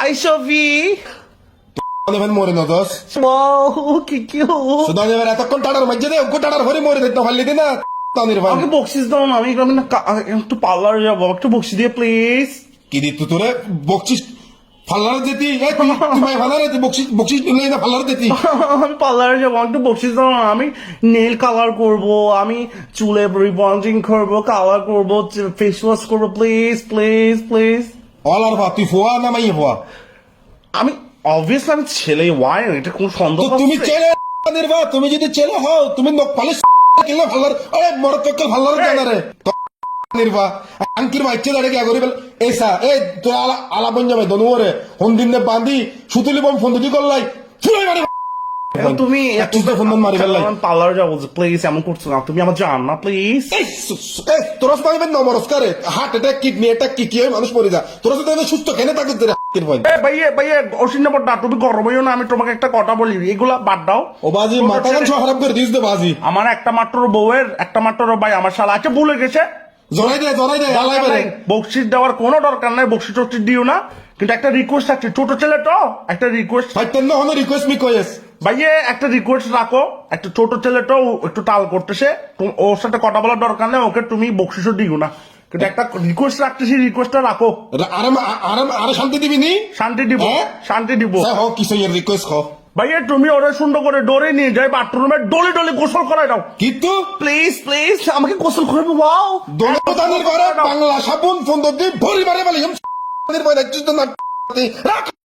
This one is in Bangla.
Hi, Sophie. নেবেন মরে না দোষ Wow, কি cute. শুধু নেবেন এতক্ষণ টাটার মাঝে দে ওকে টাটার ভরে মরে দিতে পারলি দিনা তানির ভাই আমাকে বকশিস দাও না আমি আমি না কা- একটু পার্লারে যাব একটু বকশি দিয়ে প্লিজ কি দিত তোরে? বকছিস ফাল্লার দিতি এই তুই তুই ফাল্লার দিতি বকছিস বকছিস নিলে না ফাল্লার দিতি আমি পার্লারে যাব একটু বকশিস দাও না আমি নেল কালার করব আমি চুলে রিবন্ডিং করব কালার করব ফেস ওয়াশ করব প্লিজ প্লিজ প্লিজ অলার ভা তুই ফোয়া না মাই ফোয়া আমি অবভিয়াসলি আমি ছেলে ওয়াই এটা কোন সন্দেহ তুমি ছেলে নির্বা তুমি যদি ছেলে হও তুমি নখ পালিশ কিনলে ফাল্লার আরে মর চক্কল ফাল্লার জানা রে নির্ভা আঙ্কির দাঁড়িয়ে গরিব এসা এ তোর আলা আলা বন যাবে দনুরে হন্দিন বান্ধি সুতুলি বম ফোন দিদি করলাই ফুলাই তুমি পার্লারে যাব প্লিজ এমন করছ না। তুমি আমার জান না প্লিজ এই সু- সু- তোরা তো পাইবেন নমস্কারে হার্ট অ্যাটাক কিডনি অ্যাটাক কি কি হয় মানুষ মরে যায় তোরা তো তাহলে সুস্থ কেন থাকতে তোর হাতের ভয়। এ ভাইয়ে ভাইয়ে অসিন না তুমি গরম হইও না আমি তোমাকে একটা কথা বলি। এগুলা বাদ দাও। ও বাজি মাথা গান খারাপ করে দিস দে বাজি। আমার একটা মাত্র বউয়ের একটা মাত্র ভাই আমার শালা আছে ভুলে গেছে। জড়াই দে জড়াই দে আলাই বকশিস দেওয়ার কোনো দরকার নাই বকশিস টকশিস দিও না। কিন্তু একটা রিকোয়েস্ট আছে ছোট ছেলে তো একটা রিকোয়েস্ট না রিকোয়েস্ট মি কয়েস ভাইয়ে একটা রিকোয়েস্ট রাখো একটা ছোট ছেলেটাও একটু টাল করতেছে ওর সাথে কথা বলার দরকার নেই ওকে তুমি বকশিসও দিও না কিন্তু একটা রিকোয়েস্ট রাখতেছি রিকোয়েস্টটা রাখো আরাম আরাম আরে শান্তি দিবি নি শান্তি দিব হ্যাঁ? শান্তি দিব হ কিসে রিকোয়েস্ট খ ভাইয়া তুমি ওরা সুন্দর করে ডোরে নিয়ে যাই বাথরুমে ডলে ডলে গোসল করাই দাও কিন্তু প্লিজ প্লিজ আমাকে গোসল করে ওয়াও দোলতানের ঘরে বাংলা সাবুন ফোন দি ভরি বারে বালি রাখ